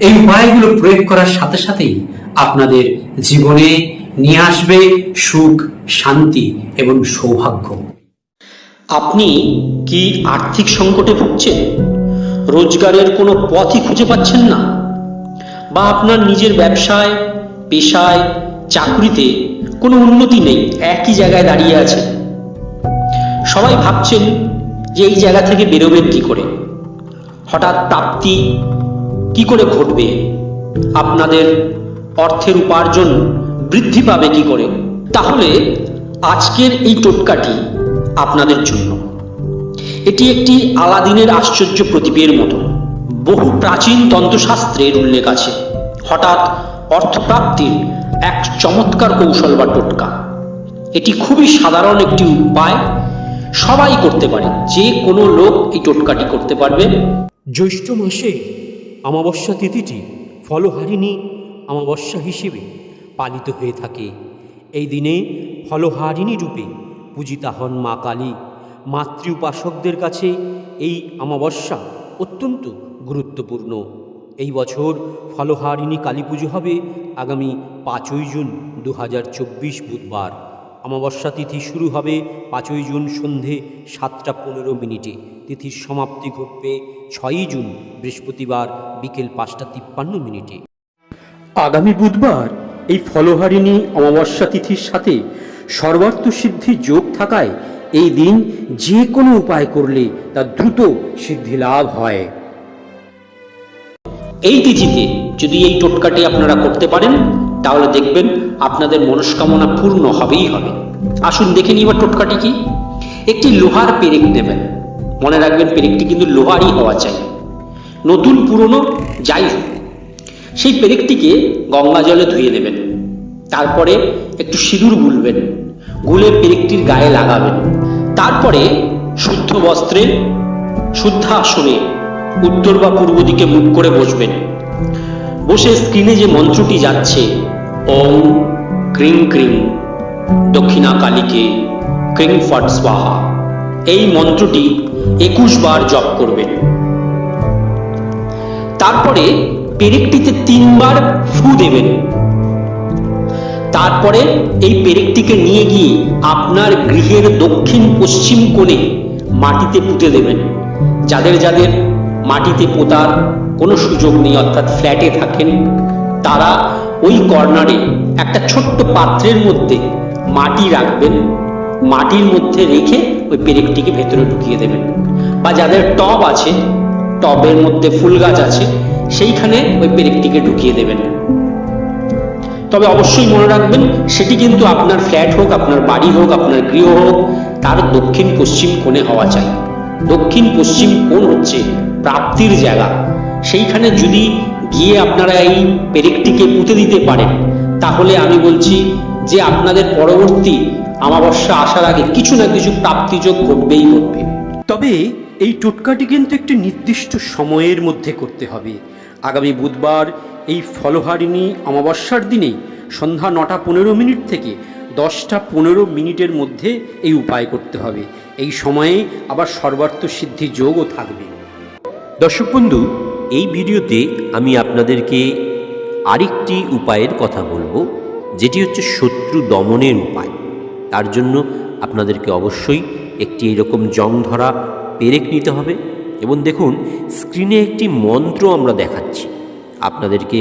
এই উপায়গুলো প্রয়োগ করার সাথে সাথেই আপনাদের জীবনে নিয়ে আসবে সুখ, শান্তি এবং সৌভাগ্য। আপনি কি আর্থিক সংকটে ভুগছেন? রোজগারের কোনো পথই খুঁজে পাচ্ছেন না? বা আপনার নিজের ব্যবসায়, পেশায়, চাকরিতে কোনো উন্নতি নেই, একই জায়গায় দাঁড়িয়ে আছে? সবাই ভাবছেন যে এই জায়গা থেকে বেরোবেন কি করে? হঠাৎ প্রাপ্তি কি করে ঘটবে? আপনাদের অর্থের উপার্জন বৃদ্ধি পাবে কি করে? তাহলে আজকের এই টোটকাটি আপনাদের জন্য। এটি একটি আলাদিনের আশ্চর্য প্রদীপের মতো। বহু প্রাচীন তন্ত্রশাস্ত্রের উল্লেখ আছে। হঠাৎ অর্থপ্রাপ্তির এক চমৎকার কৌশল বা টোটকা। এটি খুবই সাধারণ একটি উপায়। সবাই করতে পারে। যে কোনো লোক এই টোটকাটি করতে পারবে। জ্যৈষ্ঠ মাসে অমাবস্যা তিথিটি ফলহারিণী অমাবস্যা হিসেবে পালিত হয়ে থাকে। এই দিনে ফলহারিণী রূপে পূজিতা হন মা কালী। মাতৃ উপাসকদের কাছে এই অমাবস্যা অত্যন্ত গুরুত্বপূর্ণ। এই বছর ফলহারিণী কালী পুজো হবে আগামী পাঁচই জুন দু হাজার চব্বিশ বুধবার। অমাবস্যা তিথি শুরু হবে পাঁচই জুন সন্ধে সাতটা পনেরো মিনিটে। তিথির সমাপ্তি ঘটবে ছয়ই জুন বৃহস্পতিবার বিকেল পাঁচটা তিপ্পান্ন মিনিটে। আগামী বুধবার এই ফলহারিণী অমাবস্যা তিথির সাথে সর্বার্থ সিদ্ধি যোগ থাকায় এই দিন যে কোনো উপায় করলে তা দ্রুত সিদ্ধি লাভ হয়। এই তিথিতে যদি এই টোটকাটি আপনারা করতে পারেন তাহলে দেখবেন আপনাদের মনস্কামনা পূর্ণ হবেই হবে। আসুন দেখে নিবার টোটকাটি কি। একটি লোহার পেরেক নেবেন। মনে রাখবেন পেরেকটি কিন্তু লোহারই হওয়া চাই। নতুন পুরনো যাই হোক, সেই পেরেকটিকে গঙ্গা জলে ধুয়ে নেবেন। তারপরে একটু সিঁদুর গুলবেন। গুলে পেরেকটির গায়ে লাগাবেন। তারপরে শুদ্ধ বস্ত্রে শুদ্ধ আসনে উত্তর বা পূর্ব দিকে মুখ করে বসবেন। বসে স্ক্রিনে যে মন্ত্রটি যাচ্ছে ওম ক্রিং ক্রিং, দক্ষিণা কালীকে ক্রিং ফট স্বাহা। এই মন্ত্রটি একুশ বার জপ করবেন। তারপরে পেরেকটিতে তিনবার ফু দেবেন। তারপরে এই পেরেকটিকে নিয়ে গিয়ে আপনার গৃহের দক্ষিণ পশ্চিম কোণে মাটিতে পুঁতে দেবেন। যাদের যাদের মাটিতে পোতার কোনো সুযোগ নেই, অর্থাৎ ফ্ল্যাটে থাকেন, তারা ওই কর্নারে একটা ছোট্ট পাত্রের মধ্যে মাটি রাখবেন। মাটির মধ্যে রেখে ওই পেরেকটিকে ভেতরে ঢুকিয়ে দেবেন। বা যাদের টব আছে, টবের মধ্যে ফুল গাছ আছে, সেইখানে ওই পেরেকটিকে ঢুকিয়ে দেবেন। তবে অবশ্যই মনে রাখবেন, সেটি কিন্তু আপনার ফ্ল্যাট হোক, আপনার বাড়ি হোক, আপনার গৃহ হোক, তার দক্ষিণ পশ্চিম কোণে হওয়া চাই। দক্ষিণ পশ্চিম কোণ হচ্ছে প্রাপ্তির জায়গা। সেইখানে যদি গিয়ে আপনারা এই পেরেকটিকে পুঁতে দিতে পারেন। তাহলে আমি বলছি যে আপনাদের পরবর্তী অমাবস্যা আসার আগে কিছু না কিছু প্রাপ্তিযোগ ঘটবেই ঘটবে। তবে এই টোটকাটি কিন্তু একটি নির্দিষ্ট সময়ের মধ্যে করতে হবে। আগামী বুধবার এই ফলহারিণী অমাবস্যার দিনে সন্ধ্যা নটা পনেরো মিনিট থেকে দশটা পনেরো মিনিটের মধ্যে এই উপায় করতে হবে। এই সময়ে আবার সর্বার্থ সিদ্ধি যোগও থাকবে। দর্শক বন্ধু এই ভিডিওতে আমি আপনাদেরকে আরেকটি উপায়ের কথা বলব, যেটি হচ্ছে শত্রু দমনের উপায়। তার জন্য আপনাদেরকে অবশ্যই একটি এরকম জং ধরা পেরেক নিতে হবে এবং দেখুন, স্ক্রিনে একটি মন্ত্র আমরা দেখাচ্ছি। আপনাদেরকে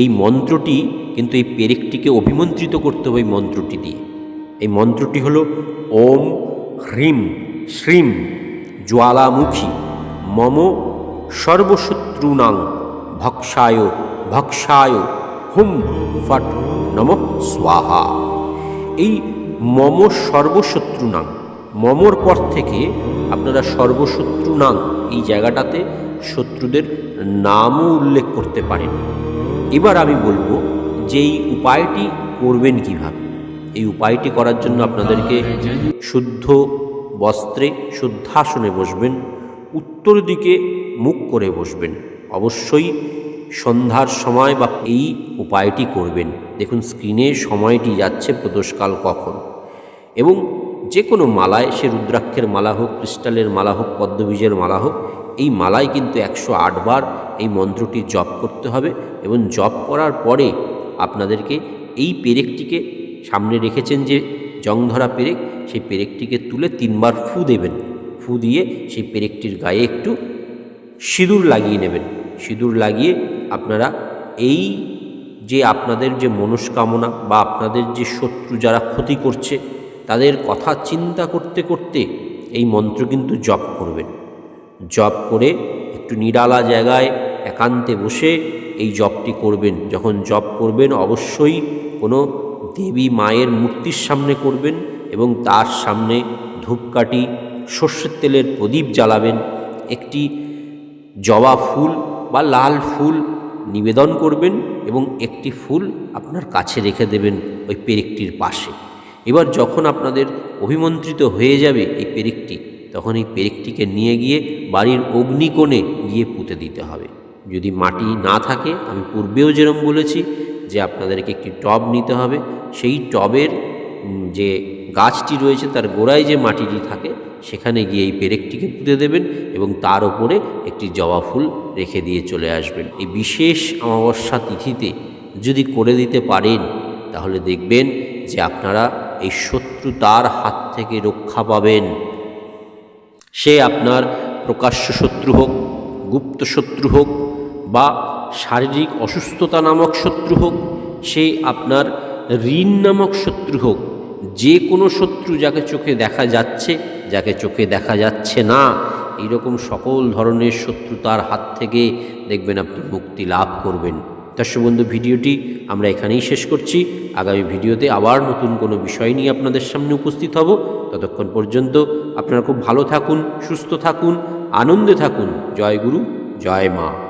এই মন্ত্রটি কিন্তু এই পেরেকটিকে অভিমন্ত্রিত করতে হবে এই মন্ত্রটি দিয়ে। এই মন্ত্রটি হলো ওম হ্রিম, শ্রীম, জ্বালামুখী, মম সর্বশত্রুনাং ভক্ষায় ভক্ষায়, হুম ফট নম স্বাহা। এই মম সর্বশত্রুনাং, মমর পর থেকে আপনারা সর্বশত্রুনাং এই জায়গাটাতে শত্রুদের নামও উল্লেখ করতে পারেন। এবার আমি বলব যে এই উপায়টি করবেন কীভাবে। এই উপায়টি করার জন্য আপনাদেরকে শুদ্ধ বস্ত্রে, শুদ্ধাসনে বসবেন, উত্তর দিকে মুখ করে বসবেন। অবশ্যই সন্ধ্যার সময় বা এই উপায়টি করবেন। দেখুন, স্ক্রিনে সময়টি যাচ্ছে প্রদোষকাল কখন। এবং যে কোনো মালায়, সে রুদ্রাক্ষের মালা হোক, ক্রিস্টালের মালা হোক, পদ্মবীজের মালা হোক, এই মালায় কিন্তু একশো বার এই মন্ত্রটি জপ করতে হবে এবং জপ করার পরে আপনাদেরকে এই পেরেকটিকে সামনে রেখেছেন যে জংধরা পেরেক, সেই পেরেকটিকে তুলে তিনবার ফু দেবেন। ফু দিয়ে সেই পেরেকটির গায়ে একটু সিঁদুর লাগিয়ে নেবেন। সিঁদুর লাগিয়ে আপনারা এই যে আপনাদের যে মনস্কামনা বা আপনাদের যে শত্রু যারা ক্ষতি করছে, তাদের কথা চিন্তা করতে করতে এই মন্ত্র কিন্তু জপ করবেন। জপ করে একটু নিরালা জায়গায় একান্তে বসে এই জপটি করবেন। যখন জপ করবেন, অবশ্যই কোনো দেবী মায়ের মূর্তির সামনে করবেন এবং তার সামনে ধূপকাঠি, সর্ষের তেলের প্রদীপ জ্বালাবেন। একটি জবা ফুল বা লাল ফুল নিবেদন করবেন এবং একটি ফুল আপনার কাছে রেখে দেবেন ওই পেরেকটির পাশে। এবার যখন আপনাদের অভিমন্ত্রিত হয়ে যাবে এই পেরেকটি, তখন এই পেরেকটিকে নিয়ে গিয়ে বাড়ির অগ্নিকোণে গিয়ে পুঁতে দিতে হবে। যদি মাটি না থাকে, আমি পূর্বেও যেরম বলেছি যে আপনাদেরকে একটি টব নিতে হবে। সেই টবের যে গাছটি রয়েছে, তার গোড়ায় যে মাটিটি থাকে, সেখানে গিয়ে এই পেরেকটিকে পুঁতে দেবেন। এবং তার ওপরে একটি জবা ফুল রেখে দিয়ে চলে আসবেন। এই বিশেষ অমাবস্যা তিথিতে যদি করে দিতে পারেন, তাহলে দেখবেন যে আপনারা এই শত্রু তার হাত থেকে রক্ষা পাবেন। সে আপনার প্রকাশ্য শত্রু হোক, গুপ্ত শত্রু হোক বা শারীরিক অসুস্থতা নামক শত্রু হোক, সে আপনার ঋণ নামক শত্রু হোক, যে কোনো শত্রু যাকে চোখে দেখা যাচ্ছে, যাকে চোখে দেখা যাচ্ছে না এইরকম সকল ধরনের শত্রুতার হাত থেকে দেখবেন আপনি মুক্তি লাভ করবেন। দর্শক বন্ধু, ভিডিওটি আমরা এখানেই শেষ করছি। আগামী ভিডিওতে আবার নতুন কোনো বিষয় নিয়ে আপনাদের সামনে উপস্থিত হব। ততক্ষণ পর্যন্ত আপনারা খুব ভালো থাকুন, সুস্থ থাকুন, আনন্দে থাকুন। জয় গুরু, জয় মা।